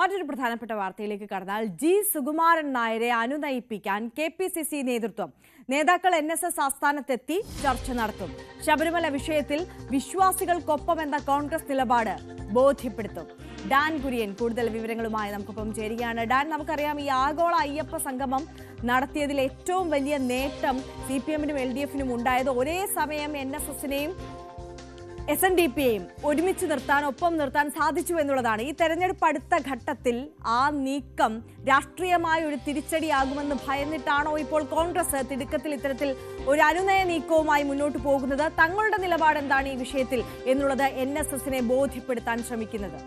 മറ്റൊരു പ്രധാനപ്പെട്ട വാർത്തയിലേക്ക് കടന്നാൽ ജി സുകുമാരൻ നായരെ അനുനയിപ്പിക്കാൻ കെ പി സി സി നേതൃത്വം. നേതാക്കൾ എൻ എസ് എസ് ആസ്ഥാനത്തെത്തി ചർച്ച നടത്തും. ശബരിമല വിഷയത്തിൽ വിശ്വാസികൾക്കൊപ്പം വിശ്വാസികൾക്കൊപ്പമെന്ന കോൺഗ്രസ് നിലപാട് ബോധ്യപ്പെടുത്തും. ഡാൻ കുര്യൻ കൂടുതൽ വിവരങ്ങളുമായി നമുക്കൊപ്പം ചേരുകയാണ്. ഡാൻ നമുക്കറിയാം ഈ ആഗോള അയ്യപ്പ സംഗമം നടത്തിയതിൽ ഏറ്റവും വലിയ നേട്ടം സി പി എമ്മിനും എൽ ഡി എഫിനും ഉണ്ടായത് ഒരേ സമയം എൻ എസ് എസിനെയും എസ് എൻ ഡി പിയെയും ഒരുമിച്ച് നിർത്താൻ ഒപ്പം നിർത്താൻ സാധിച്ചു എന്നുള്ളതാണ്. ഈ തെരഞ്ഞെടുപ്പ് അടുത്ത ഘട്ടത്തിൽ ആ നീക്കം രാഷ്ട്രീയമായ ഒരു തിരിച്ചടിയാകുമെന്ന് ഭയന്നിട്ടാണോ ഇപ്പോൾ കോൺഗ്രസ് തിടുക്കത്തിൽ ഇത്തരത്തിൽ ഒരു അനുനയ നീക്കവുമായി മുന്നോട്ട് പോകുന്നത്? തങ്ങളുടെ നിലപാട് എന്താണ് ഈ വിഷയത്തിൽ എന്നുള്ളത് എൻ എസ് എസിനെ ബോധ്യപ്പെടുത്താൻ ശ്രമിക്കുന്നത്.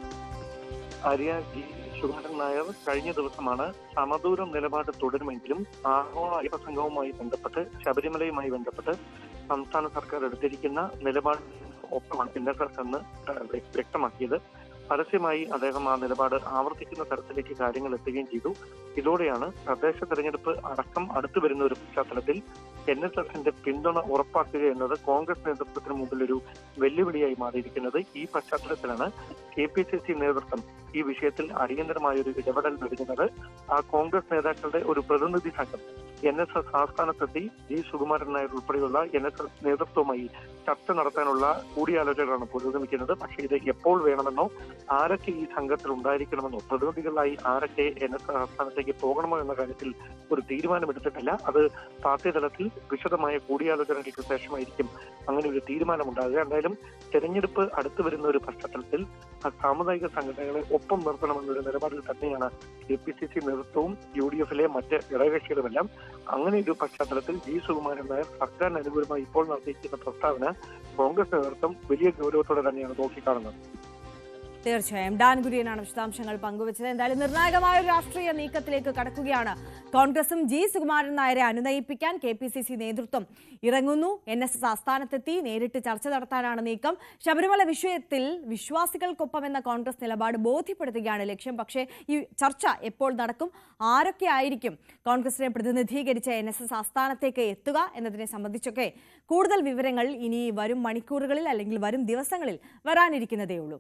നായർ കഴിഞ്ഞ ദിവസമാണ് സമദൂരം നിലപാട് തുടരുമെങ്കിലും ആഗോള അയ്യപ്പ ബന്ധപ്പെട്ട് ശബരിമലയുമായി ബന്ധപ്പെട്ട് സംസ്ഥാന സർക്കാർ എടുത്തിരിക്കുന്ന നിലപാട് ഒപ്പമാണ് പിന്നീട് വ്യക്തമാക്കിയത്. പരസ്യമായി അദ്ദേഹം ആ നിലപാട് ആവർത്തിക്കുന്ന തരത്തിലേക്ക് കാര്യങ്ങൾ എത്തുകയും ചെയ്തു. ഇതോടെയാണ് തദ്ദേശ തെരഞ്ഞെടുപ്പ് അടക്കം അടുത്തു വരുന്ന ഒരു പശ്ചാത്തലത്തിൽ എൻ എസ് എസിന്റെ പിന്തുണ ഉറപ്പാക്കുക എന്നത് കോൺഗ്രസ് നേതൃത്വത്തിന് മുമ്പിൽ ഒരു വെല്ലുവിളിയായി മാറിയിരിക്കുന്നത്. ഈ പശ്ചാത്തലത്തിലാണ് കെ പി സി സി നേതൃത്വം ഈ വിഷയത്തിൽ അടിയന്തരമായ ഒരു ഇടപെടൽ നൽകുന്നത്. ആ കോൺഗ്രസ് നേതാക്കളുടെ ഒരു പ്രതിനിധി സംഘം എൻ എസ് എസ് ആസ്ഥാനത്തെത്തി ജി സുകുമാരൻ നായർ ഉൾപ്പെടെയുള്ള എൻ എസ് എസ് നേതൃത്വവുമായി ചർച്ച നടത്താനുള്ള കൂടിയാലോചനകളാണ് പുരോഗമിക്കുന്നത് പക്ഷേ ഇത് എപ്പോൾ വേണമെന്നോ ആരൊക്കെ ഈ സംഘത്തിൽ ഉണ്ടായിരിക്കണമെന്നോ പ്രതിനിധികളായി ആരൊക്കെ എൻ എസ് എസ് ആസ്ഥാനത്തേക്ക് പോകണമോ എന്ന കാര്യത്തിൽ ഒരു തീരുമാനമെടുത്തിട്ടില്ല. അത് പാർട്ടി തലത്തിൽ വിശദമായ കൂടിയാലോചനകൾക്ക് ശേഷമായിരിക്കും അങ്ങനെ ഒരു തീരുമാനമുണ്ടാകുക. എന്തായാലും തെരഞ്ഞെടുപ്പ് അടുത്തു വരുന്ന ഒരു പശ്ചാത്തലത്തിൽ സാമുദായിക സംഘടനകളെ ഒപ്പം നിർത്തണമെന്നൊരു നിലപാടിൽ തന്നെയാണ് എ പി സി സി നേതൃത്വവും യു ഡി എഫിലെ മറ്റ് ഘടകകക്ഷികളുമെല്ലാം അങ്ങനെ ഒരു പശ്ചാത്തലത്തിൽ ജി സുകുമാരൻ നായർ സർക്കാരിന് അനുകൂലമായി ഇപ്പോൾ നടത്തിയിരിക്കുന്ന പ്രസ്താവന കോൺഗ്രസ് നേതൃത്വം വലിയ ഗൗരവത്തോടെ തന്നെയാണ് നോക്കിക്കാണുന്നത്. തീർച്ചയായും. ഡാൻ കുര്യനാണ് വിശദാംശങ്ങൾ പങ്കുവച്ചത്. എന്തായാലും നിർണായകമായ ഒരു രാഷ്ട്രീയ നീക്കത്തിലേക്ക് കടക്കുകയാണ്. കോൺഗ്രസും ജി സുകുമാരൻ നായരെ അനുനയിപ്പിക്കാൻ കെ പി സി സി നേതൃത്വം ഇറങ്ങുന്നു. എൻ എസ് എസ് ആസ്ഥാനത്തെത്തി നേരിട്ട് ചർച്ച നടത്താനാണ് നീക്കം. ശബരിമല വിഷയത്തിൽ വിശ്വാസികൾക്കൊപ്പം എന്ന കോൺഗ്രസ് നിലപാട് ബോധ്യപ്പെടുത്തുകയാണ് ലക്ഷ്യം. പക്ഷേ ഈ ചർച്ച എപ്പോൾ നടക്കും? ആരൊക്കെ ആയിരിക്കും കോൺഗ്രസിനെ പ്രതിനിധീകരിച്ച എൻ എസ് എസ് ആസ്ഥാനത്തേക്ക് എത്തുക എന്നതിനെ സംബന്ധിച്ചൊക്കെ കൂടുതൽ വിവരങ്ങൾ ഇനി വരും മണിക്കൂറുകളിൽ അല്ലെങ്കിൽ വരും ദിവസങ്ങളിൽ വരാനിരിക്കുന്നതേ ഉള്ളൂ